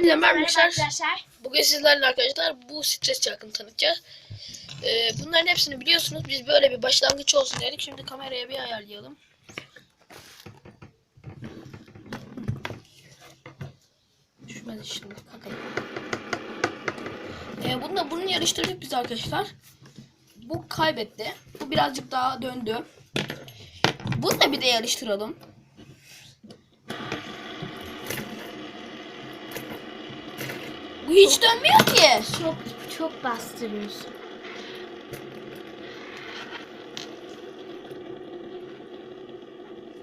Hepinize merhaba arkadaşlar. Bugün sizlerle arkadaşlar bu stres çarkını tanıtacağız. Ee, bunların hepsini biliyorsunuz. Biz böyle bir başlangıç olsun dedik. Şimdi kameraya bir ayarlayalım. Düşmedi şimdi. Bakalım. Ee, bunu da bunu yarıştırdık biz arkadaşlar. Bu kaybetti. Bu birazcık daha döndü. Bunu da bir de yarıştıralım. Hiç dönmüyor ki. Çok çok bastırıyorsun.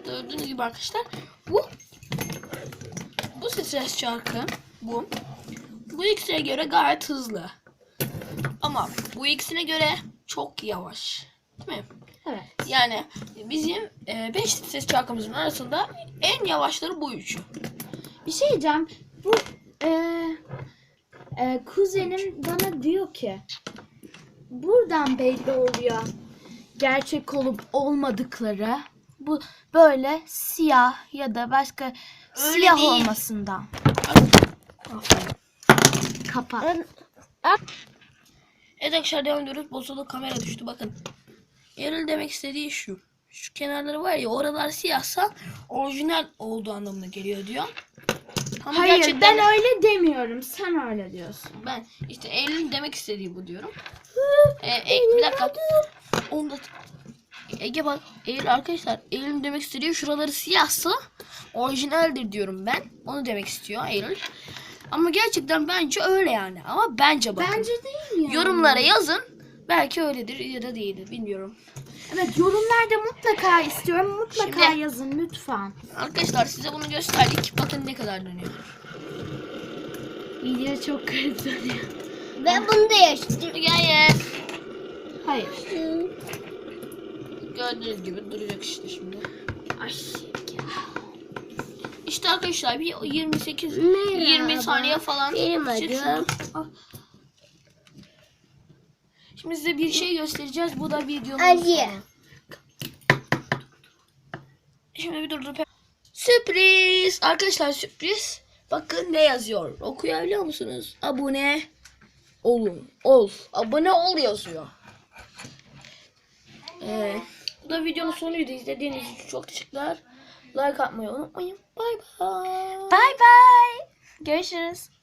Gördüğünüz gibi arkadaşlar bu bu stres çarkı bu bu ikisine göre gayet hızlı. Ama bu ikisine göre çok yavaş. Değil mi? Evet. Yani bizim 5 stres çarkımızın arasında en yavaşları bu üçü. Bir şey diyeceğim. Bu e, e, kuzenim bana diyor ki buradan belli oluyor gerçek olup olmadıkları. Bu böyle siyah ya da başka Öyle siyah değil. olmasından. Aferin. Kapat. Evet arkadaşlar devam ediyoruz. Bozuldu kamera düştü bakın. Eril demek istediği şu. Şu kenarları var ya oralar siyahsa orijinal olduğu anlamına geliyor diyor. Ama Hayır gerçekten ben öyle demiyorum. Sen öyle diyorsun. Ben işte Eylül'ün demek istediği bu diyorum. Ee, e, bir dakika. Onu da... Ege bak Eylül arkadaşlar Eylül'ün demek istediği şuraları siyahsa orijinaldir diyorum ben. Onu demek istiyor Eylül. Ama gerçekten bence öyle yani. Ama bence bakın. Bence değil yani. Yorumlara yazın. Belki öyledir ya da değildir bilmiyorum. Evet yorumlarda mutlaka istiyorum. Mutlaka Şimdi- yazın lütfen. Arkadaşlar size bunu gösterdik. Bakın ne kadar dönüyor. Video çok garip dönüyor. Ben bunu da yaşadım. Gel. Hayır. Gördüğünüz gibi duracak işte şimdi. Ay. İşte arkadaşlar bir 28 Merhaba. 20 saniye falan. Benim adım. Şimdi size bir şey göstereceğiz. Bu da videonun Ali. sonu. Şimdi bir durdurup Sürpriz! Arkadaşlar sürpriz. Bakın ne yazıyor. Okuyabiliyor musunuz? Abone olun. Ol. Abone ol yazıyor. Ee, bu da videonun sonuydu. İzlediğiniz için çok teşekkürler. Like atmayı unutmayın. Bay bay. Bye bye. Görüşürüz.